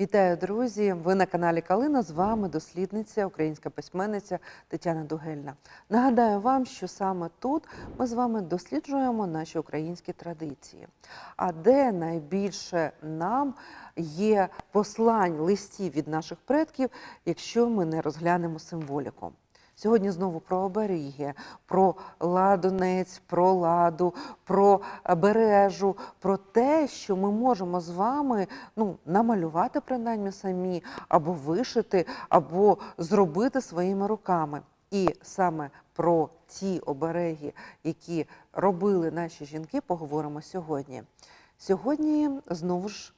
Вітаю, друзі! Ви на каналі Калина. З вами дослідниця, українська письменниця Тетяна Дугельна. Нагадаю вам, що саме тут ми з вами досліджуємо наші українські традиції. А де найбільше нам є послань листів від наших предків, якщо ми не розглянемо символіку. Сьогодні знову про оберіги, про ладонець, про ладу, про бережу, про те, що ми можемо з вами ну, намалювати принаймні самі, або вишити, або зробити своїми руками. І саме про ті обереги, які робили наші жінки, поговоримо сьогодні. Сьогодні знову ж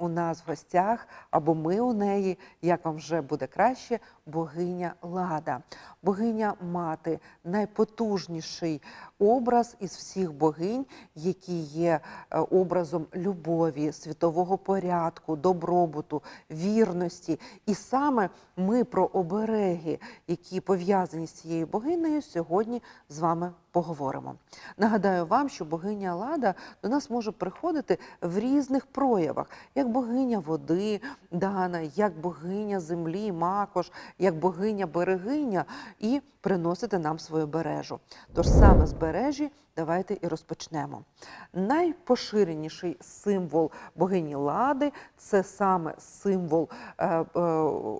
у нас в гостях, або ми у неї, як вам вже буде краще, богиня Лада. Богиня мати найпотужніший образ із всіх богинь, які є е, образом любові, світового порядку, добробуту, вірності. І саме ми про обереги, які пов'язані з цією богинею, сьогодні з вами поговоримо. Нагадаю вам, що богиня Лада до нас може приходити в різних проявах, як богиня води, Дана, як богиня землі, Макош, як богиня берегиня, і приносити нам свою бережу. Тож саме з бережі давайте і розпочнемо. Найпоширеніший символ богині Лади це саме символ е, е,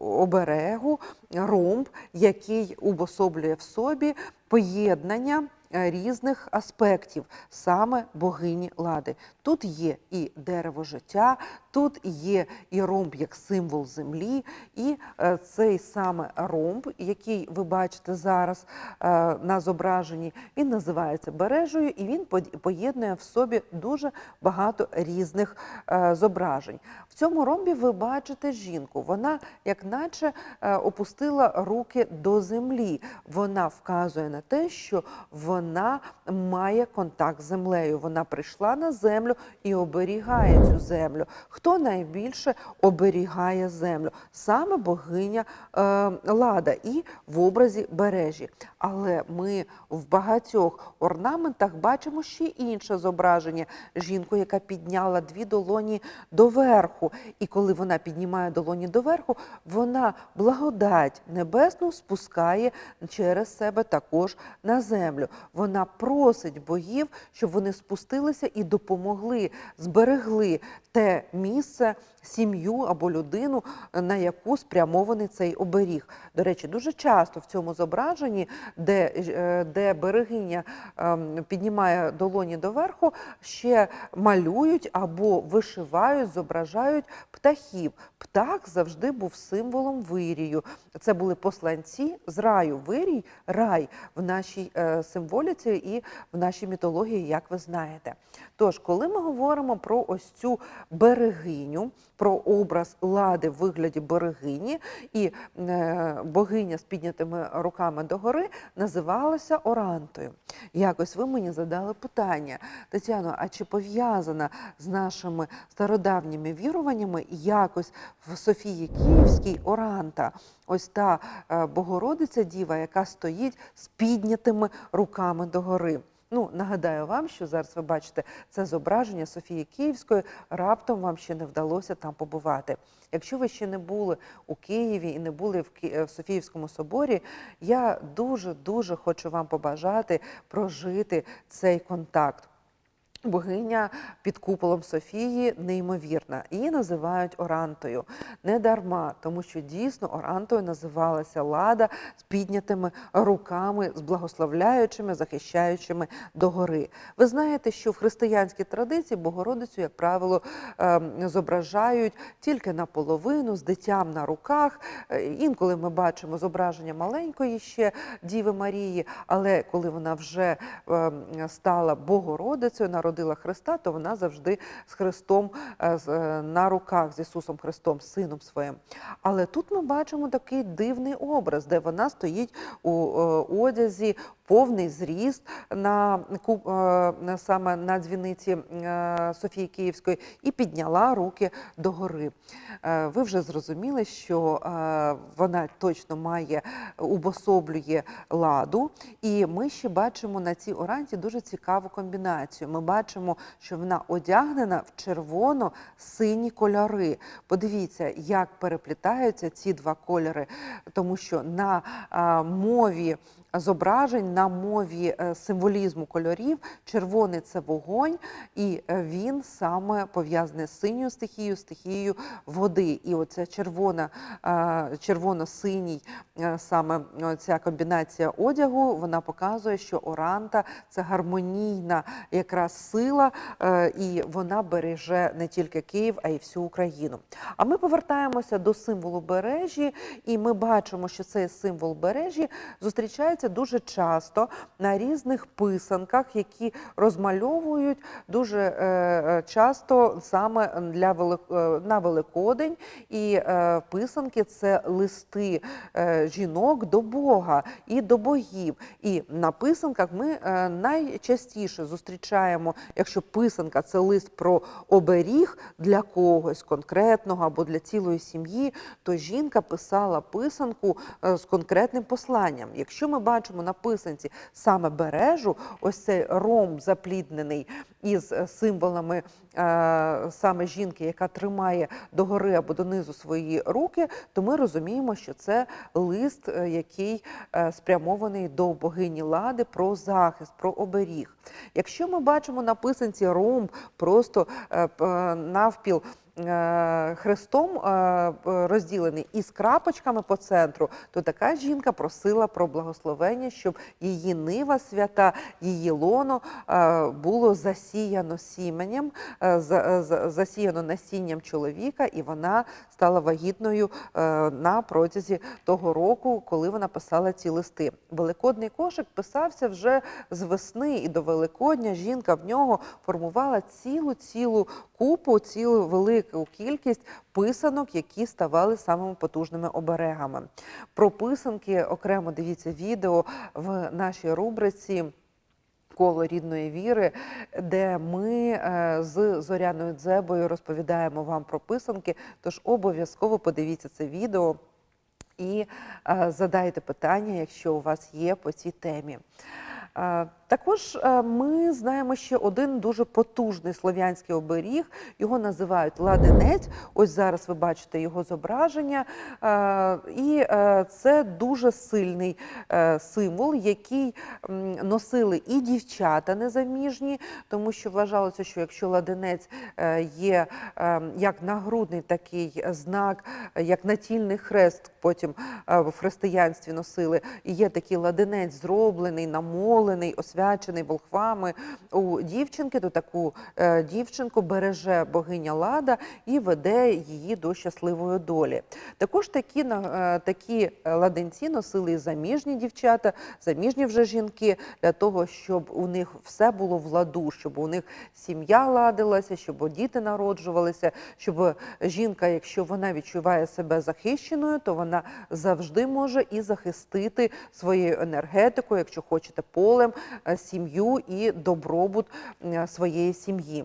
оберегу, ромб, який убособлює в собі поєднання різних аспектів саме богині лади. Тут є і дерево життя, тут є і ромб як символ землі, і е, цей саме ромб, який ви бачите зараз е, на зображенні, він називається бережею, і він поєднує в собі дуже багато різних е, зображень. В цьому ромбі ви бачите жінку. Вона, як наче, опустила руки до землі. Вона вказує на те, що вона має контакт з землею. Вона прийшла на землю і оберігає цю землю. Хто найбільше оберігає землю? Саме богиня е, Лада і в образі бережі. Але ми в багатьох орнаментах бачимо ще інше зображення: жінку, яка підняла дві долоні доверху. І коли вона піднімає долоні доверху, вона благодать небесну спускає через себе також на землю. Вона просить богів, щоб вони спустилися і допомогли, зберегли те місце, doença сім'ю або людину, на яку спрямований цей оберіг. До речі, дуже часто в цьому зображенні, де, е, де берегиня ем, піднімає долоні доверху, ще малюють або вишивають, зображають птахів. Птах завжди був символом вирію. Це були посланці з раю. Вирій рай в нашій е, символіці і в нашій мітології, як ви знаєте. Тож, коли ми говоримо про ось цю берегиню, про образ лади в вигляді берегині, і е, богиня з піднятими руками догори називалася Орантою. Якось ви мені задали питання, Тетяно, а чи пов'язана з нашими стародавніми віруваннями якось в Софії Київській Оранта? Ось та е, Богородиця Діва, яка стоїть з піднятими руками догори. Ну, нагадаю вам, що зараз ви бачите це зображення Софії Київської. Раптом вам ще не вдалося там побувати. Якщо ви ще не були у Києві і не були в Софіївському соборі, я дуже дуже хочу вам побажати прожити цей контакт. Богиня під куполом Софії неймовірна. Її називають Орантою. Не дарма, тому що дійсно Орантою називалася Лада з піднятими руками, з благословляючими, захищаючими догори. Ви знаєте, що в християнській традиції Богородицю, як правило, ем, зображають тільки наполовину, з дитям на руках. Е, Інколи ми бачимо зображення маленької ще Діви Марії, але коли вона вже ем, стала Богородицею, народила Христа, то вона завжди з Христом е, е, на руках, з Ісусом Христом, Сином Своїм. Але тут ми бачимо такий дивний образ, де вона стоїть у е, одязі повний зріст на е, саме на дзвіниці е, Софії Київської і підняла руки догори. Е, Ви вже зрозуміли, що вона точно має убособлює ладу, і ми ще бачимо на цій оранті дуже цікаву комбінацію. Ми бачимо, що вона одягнена в червоно-сині кольори. Подивіться, як переплітаються ці два кольори, тому що на мові зображень, на мові е, символізму кольорів червоний це вогонь, і е, він саме пов'язаний з синьою стихією, стихією води. І оця червона, е, червоно-синій саме ця комбінація одягу, вона показує, що оранта це гармонійна якраз сила, і вона береже не тільки Київ, а й всю Україну. А ми повертаємося до символу бережі, і ми бачимо, що цей символ бережі зустрічається дуже часто на різних писанках, які розмальовують дуже е, е, часто саме е, на Великодень. І писанки це листи жінок до Бога і до богів. І на писанках ми найчастіше зустрічаємо, якщо писанка це лист про оберіг для когось конкретного або для цілої сім'ї, то жінка писала писанку з конкретним посланням. Якщо ми бачимо на писанці. Саме бережу, ось цей ром запліднений із символами саме жінки, яка тримає догори або донизу свої руки, то ми розуміємо, що це лист, е, який е, спрямований до богині лади про захист, про оберіг. Якщо ми бачимо на писанці ромб просто е, е, навпіл. е, Хрестом е, розділений із крапочками по центру, то така жінка просила про благословення, щоб її нива свята, її лоно е, було засіяно сіменем, е, засіяно насінням чоловіка, і вона стала вагітною е, на протязі того року, коли вона писала ці листи. Великодний кошик писався вже з весни, і до Великодня жінка в нього формувала цілу цілу купу, цілу велику кількість писанок, які ставали самими потужними оберегами. Про писанки окремо дивіться відео в нашій рубриці. Коло рідної віри, де ми е, з Зоряною Дзебою розповідаємо вам про писанки. Тож обов'язково подивіться це відео і е, задайте питання, якщо у вас є по цій темі. Також е, ми знаємо ще один дуже потужний слов'янський оберіг. Його називають ладенець. Ось зараз ви бачите його зображення. Е, І е, це дуже сильний символ, який носили і дівчата незаміжні, тому що вважалося, що якщо ладенець є як нагрудний такий знак, як натільний хрест, потім в християнстві носили, і є такий ладенець зроблений, намолений, освячений волхвами у дівчинки, то таку е, дівчинку береже богиня Лада і веде її до щасливої долі. Також такі, е, такі е, ладенці носили заміжні дівчата, заміжні вже жінки, для того, щоб у них все було в ладу, щоб у них сім'я ладилася, щоб діти народжувалися, щоб жінка, якщо вона відчуває себе захищеною, то вона завжди може і захистити своєю енергетикою, якщо хочете, полем, сім'ю і добробут своєї сім'ї.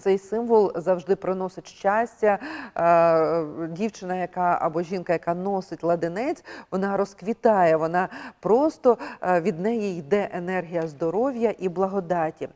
Цей символ завжди приносить щастя. Е, Дівчина, яка або жінка, яка носить ладенець, вона розквітає, вона просто е, від неї йде енергія здоров'я і благодаті.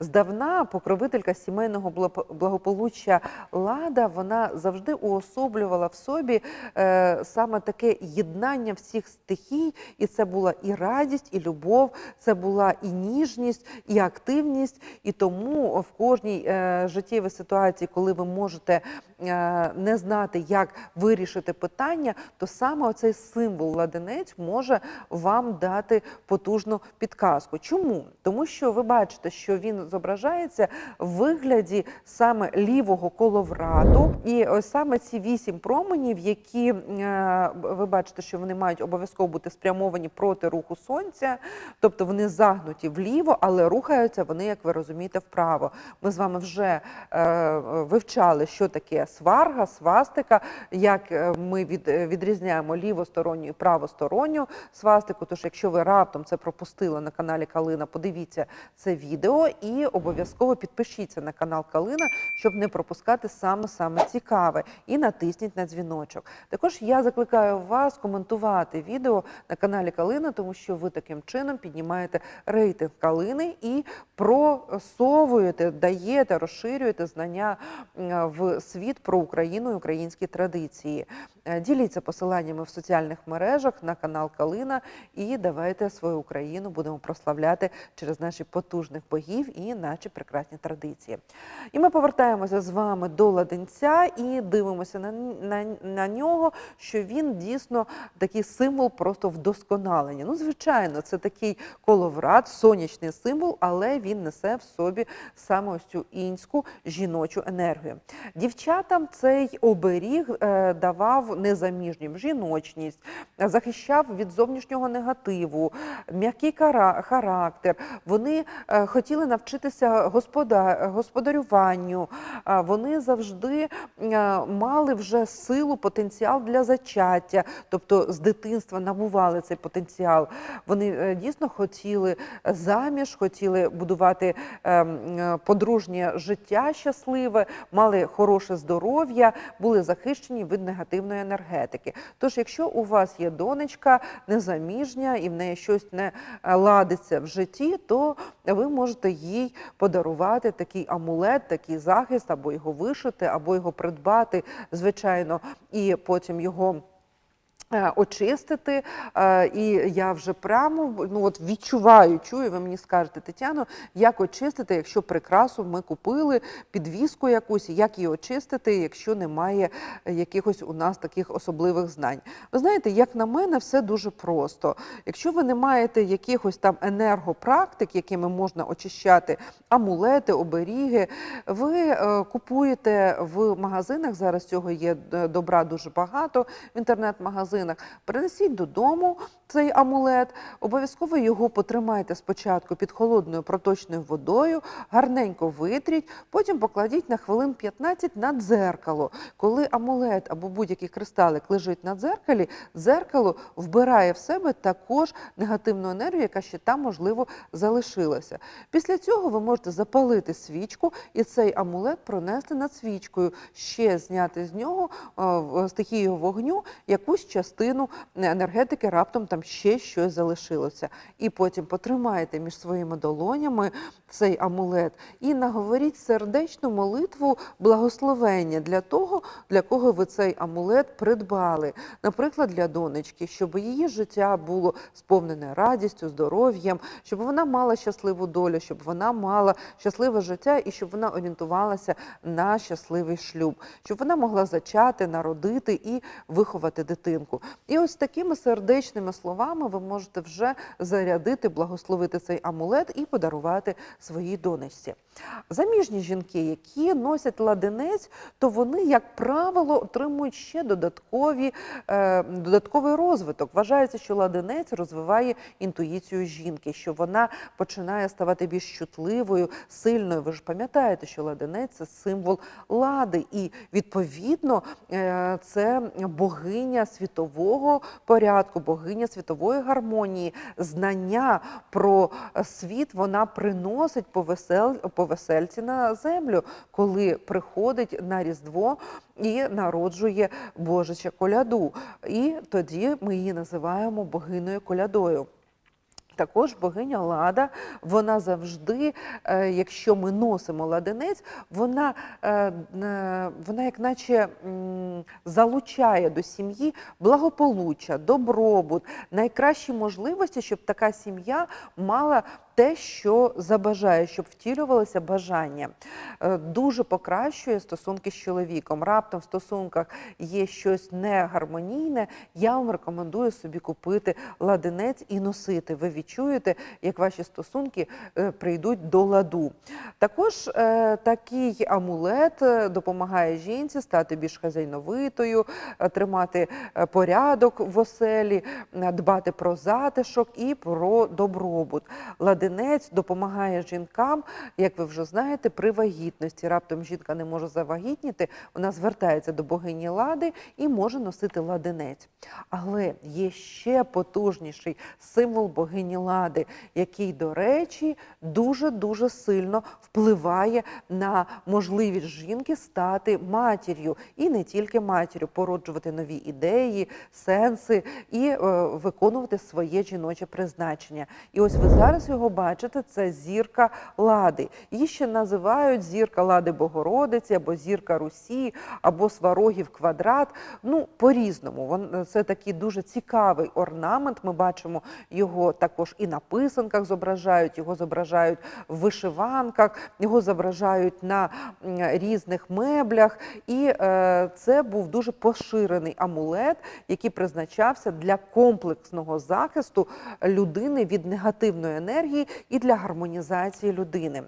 Здавна покровителька сімейного благополуччя Лада вона завжди уособлювала в собі е, саме таке єднання всіх стихій, і це була і радість, і любов, це була і ніжність, і активність. І тому в кожній е, життєвій ситуації, коли ви можете е, не знати, як вирішити питання, то саме оцей символ ладенець може вам дати потужну підказку. Чому? Тому що ви бачите, що він зображається в вигляді саме лівого коловрату, і ось саме ці вісім променів, які е, ви бачите, що вони мають обов'язково бути спрямовані проти руху сонця, тобто вони загнуті вліво, але рухаються вони, як ви розумієте, вправо. Ми з вами вже е, вивчали, що таке сварга, свастика, як е, ми від, відрізняємо лівосторонню і правосторонню свастику. Тож, якщо ви раптом це пропустили на каналі Калина, подивіться це відео і обов'язково підпишіться на канал Калина, щоб не пропускати саме саме цікаве, і натисніть на дзвіночок. Також я закликаю вас коментувати відео на каналі Калина, тому що ви таким чином піднімаєте рейтинг Калини і просовуєте, даєте, розширюєте знання в світ про Україну і українські традиції. Е, Діліться посиланнями в соціальних мережах на канал Калина і давайте свою Україну будемо прославляти через наші потужних богів і наші прекрасні традиції. І ми повертаємося з вами до ладенця і дивимося на, на, на нього, що він дійсно такий символ просто вдосконалення. Ну, звичайно, це такий коловрат, сонячний символ, але він несе в собі саме ось цю інську жіночу енергію. Дівчатам цей оберіг е, давав незаміжнім жіночність, е, захищав від зовнішнього негативу, м'який характер. Вони е, хотіли навчитися господарюванню. Вони завжди е, мали вже силу, потенціал для зачаття, тобто з дитинства набували цей потенціал. Вони е, дійсно хотіли заміж, хотіли будувати е, м, е, подружнє життя щасливе, мали хороше здоров'я, були захищені від негативної енергетики. Тож, якщо у вас є донечка незаміжня і в неї щось не е, ладиться в житті, то ви можете їй подарувати такий амулет, такий захист, або його вишити, або його придбати, звичайно, і потім його. Е, Очистити, Е, і я вже прямо ну от відчуваю, чую, ви мені скажете, Тетяно, як очистити, якщо прикрасу ми купили, підвіску якусь, як її очистити, якщо немає якихось у нас таких особливих знань. Ви знаєте, як на мене, все дуже просто. Якщо ви не маєте якихось там енергопрактик, якими можна очищати амулети, оберіги, ви е, купуєте в магазинах. Зараз цього є добра дуже багато в інтернет-магазинах. Принесіть додому цей амулет, обов'язково його потримайте спочатку під холодною проточною водою, гарненько витріть, потім покладіть на хвилин 15 на дзеркало. Коли амулет або будь-який кристалик лежить на дзеркалі, дзеркало вбирає в себе також негативну енергію, яка ще там, можливо, залишилася. Після цього ви можете запалити свічку і цей амулет пронести над свічкою, ще зняти з нього е, стихію вогню якусь частину енергетики, раптом там ще щось залишилося. І потім потримайте між своїми долонями цей амулет і наговоріть сердечну молитву благословення для того, для кого ви цей амулет придбали. Наприклад, для донечки, щоб її життя було сповнене радістю, здоров'ям, щоб вона мала щасливу долю, щоб вона мала щасливе життя і щоб вона орієнтувалася на щасливий шлюб, щоб вона могла зачати, народити і виховати дитинку. І ось такими сердечними словами ви можете вже зарядити, благословити цей амулет і подарувати своїй донечці. Заміжні жінки, які носять ладенець, то вони, як правило, отримують ще додаткові, е, додатковий розвиток. Вважається, що ладенець розвиває інтуїцію жінки, що вона починає ставати більш чутливою, сильною. Ви ж пам'ятаєте, що ладенець це символ лади, і відповідно е, це богиня світового порядку, богиня світової гармонії, знання про світ вона приносить по весел весельці на землю, коли приходить на Різдво і народжує Божича коляду. І тоді ми її називаємо богиною колядою. Також богиня Лада, вона завжди, е, якщо ми носимо ладенець, вона, е, вона як наче залучає до сім'ї благополуччя, добробут, найкращі можливості, щоб така сім'я мала те, що забажає, щоб втілювалося бажання. Е, Дуже покращує стосунки з чоловіком. Раптом в стосунках є щось негармонійне. Я вам рекомендую собі купити ладенець і носити. Ви відчуєте, як ваші стосунки е, прийдуть до ладу. Також е, такий амулет допомагає жінці стати більш хазяйновитою, тримати порядок в оселі, дбати про затишок і про добробут. Ладенець ладинець допомагає жінкам, як ви вже знаєте, при вагітності. Раптом жінка не може завагітніти, вона звертається до богині лади і може носити ладинець. Але є ще потужніший символ богині лади, який, до речі, дуже дуже сильно впливає на можливість жінки стати матір'ю і не тільки матір'ю, породжувати нові ідеї, сенси і е, виконувати своє жіноче призначення. І ось ви зараз його бачите. Це зірка лади. Її ще називають зірка лади Богородиці, або зірка Русі, або сварогів квадрат. Ну по-різному. Це такий дуже цікавий орнамент. Ми бачимо його також і на писанках зображають, його зображають в вишиванках, його зображають на різних меблях. І е, це був дуже поширений амулет, який призначався для комплексного захисту людини від негативної енергії і для гармонізації людини.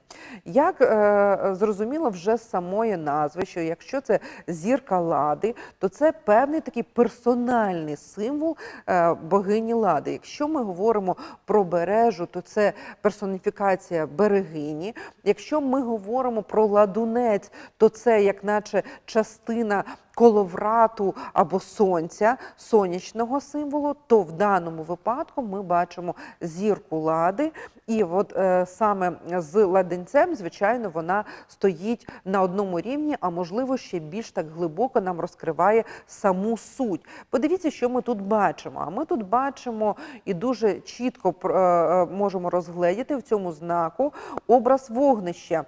Як е, зрозуміло вже з самої назви, що якщо це зірка лади, то це певний такий персональний символ е, богині лади. Якщо ми говоримо про бережу, то це персоніфікація берегині. Якщо ми говоримо про ладунець, то це як наче частина коловрату або сонця, сонячного символу, то в даному випадку ми бачимо зірку лади, і от е, саме з ладенцем, звичайно, вона стоїть на одному рівні, а можливо ще більш так глибоко нам розкриває саму суть. Подивіться, що ми тут бачимо. А ми тут бачимо і дуже чітко е, е, можемо розгледіти в цьому знаку образ вогнища.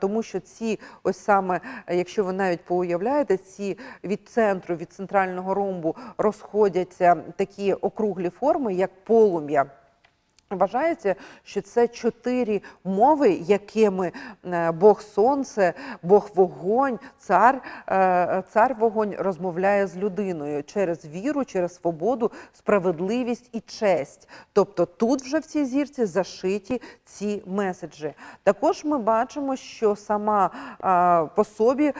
Тому що ці, ось саме, е, якщо ви навіть поуявляєте, ці від центру, від центрального ромбу розходяться такі округлі форми, як полум'я. Вважається, що це чотири мови, якими е, Бог Сонце, Бог Вогонь, цар, е, цар Вогонь розмовляє з людиною через віру, через свободу, справедливість і честь. Тобто тут вже в цій зірці зашиті ці меседжі. Також ми бачимо, що сама е, по собі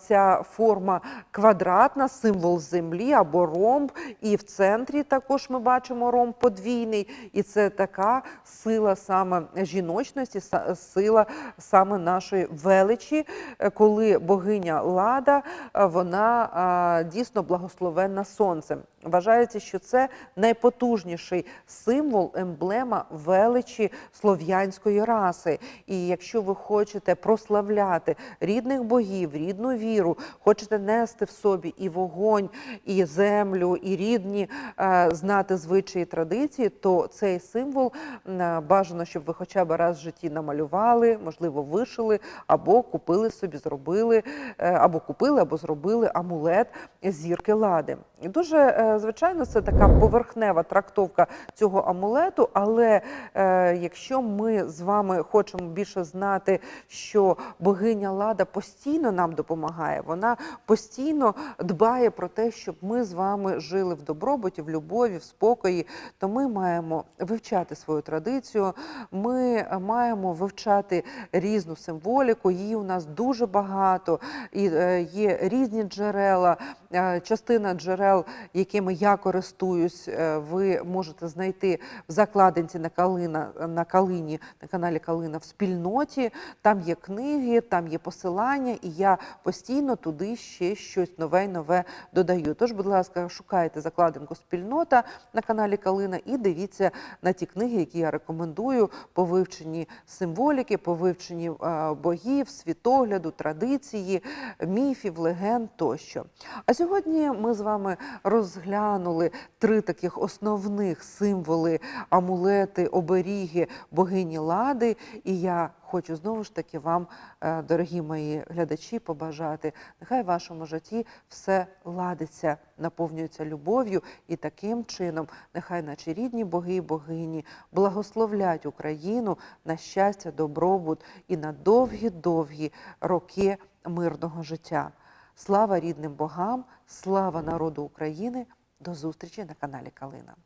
ця форма квадратна, символ землі або ромб, і в центрі також ми бачимо ромб подвійний, і це така сила саме жіночності, сила саме нашої величі, е, коли богиня Лада е, вона дійсно благословенна сонцем. Вважається, що це найпотужніший символ, емблема величі слов'янської раси. І якщо ви хочете прославляти рідних богів, рідну віру, хочете нести в собі і вогонь, і землю, і рідні е, знати звичаї традиції, то цей символ е, бажано, щоб ви хоча б раз в житті намалювали, можливо, вишили, або купили собі, зробили, е, або купили, або зробили амулет зірки лади. Дуже е, звичайно, це така поверхнева трактовка цього амулету. Але е, якщо ми з вами хочемо більше знати, що богиня Лада постійно нам допомагає, вона постійно дбає про те, щоб ми з вами жили в добробуті, в любові, в спокої, то ми маємо вивчати свою традицію. Ми маємо вивчати різну символіку. Її у нас дуже багато, і е, є різні джерела. Е, Частина джерел, якими я користуюсь, е, ви можете знайти в закладинці на Калина на Калині на каналі Калина в спільноті. Там є книги, там є посилання, і я постійно туди ще щось нове й нове додаю. Тож, будь ласка, шукайте закладинку спільнота на каналі Калина і дивіться на ті книги, які я рекомендую по вивченні символіки, по вивченні е, богів, світогляду, традиції, міфів, легенд тощо. А сьогодні ми з вами розглянули три таких основних символи, амулети, оберіги богині Лади. І я хочу знову ж таки вам, е, дорогі мої глядачі, побажати. Нехай в вашому житті все ладиться, наповнюється любов'ю, і таким чином нехай наші рідні боги і богині благословлять Україну на щастя, добробут і на довгі-довгі роки мирного життя. Слава рідним богам, слава народу України. До зустрічі на каналі Калина.